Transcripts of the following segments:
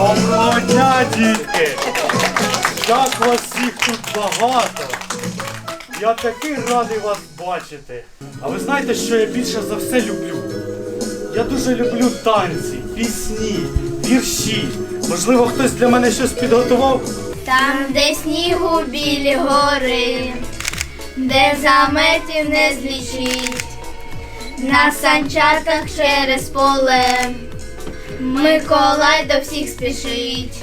Доброго дня, дітки! Як вас всіх тут багато! Я такий радий вас бачити. А ви знаєте, що я більше за все люблю? Я дуже люблю танці, пісні, вірші. Можливо, хтось для мене щось підготував? Там, де снігу білі гори, де заметів не злічить, на санчатах через поле, Миколай до всіх спішить.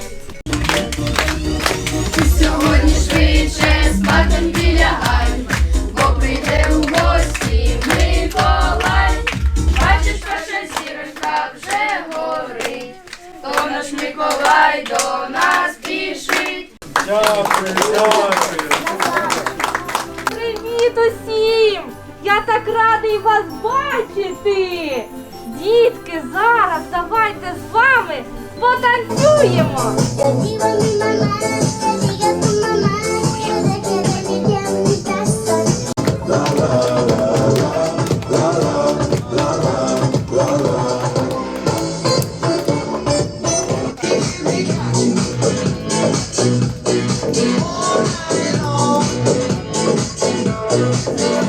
Сьогодні швидше спатоньки лягай, бо прийде у гості Миколай. Бачиш, перша зіронька вже горить, то наш Миколай до нас спішить. Дякую, дякую. Привіт усім! Я так радий вас бачити! Дітки, зараз давайте з вами потанцюємо! Viva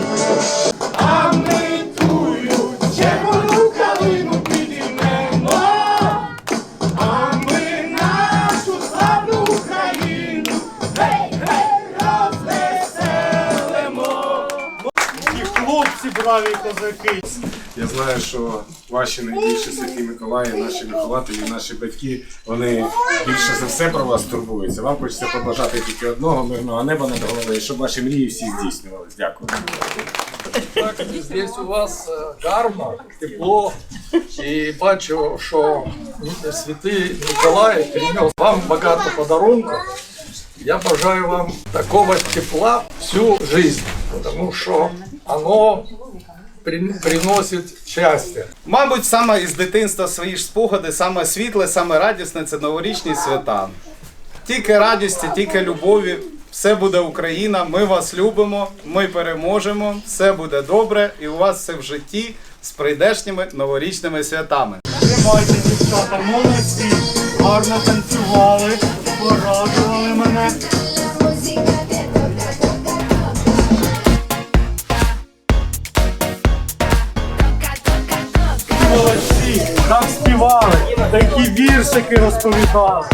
mi хлопці, козаки. Я знаю, що ваші найбільші святі Миколаї, наші вихователі, наші батьки, вони більше за все про вас турбуються. Вам хочеться побажати тільки одного мирного неба над головою, і щоб ваші мрії всі здійснювались. Дякую. Так, здесь у вас е, гарно, тепло. І бачу, що святий Миколай принес вам багато подарунків. Я бажаю вам такого тепла всю жизнь, тому що оно при- приносить щастя. Мабуть, саме із дитинства свої ж спогади, саме світле, саме радісне це новорічні свята. Тільки радісті, тільки любові. Все буде Україна, ми вас любимо, ми переможемо, все буде добре, і у вас все в житті з прийдешніми новорічними святами. Тримайте, дівчата, молодці, гарно танцювали, порадували мене. Співали, такі віршики розповідали.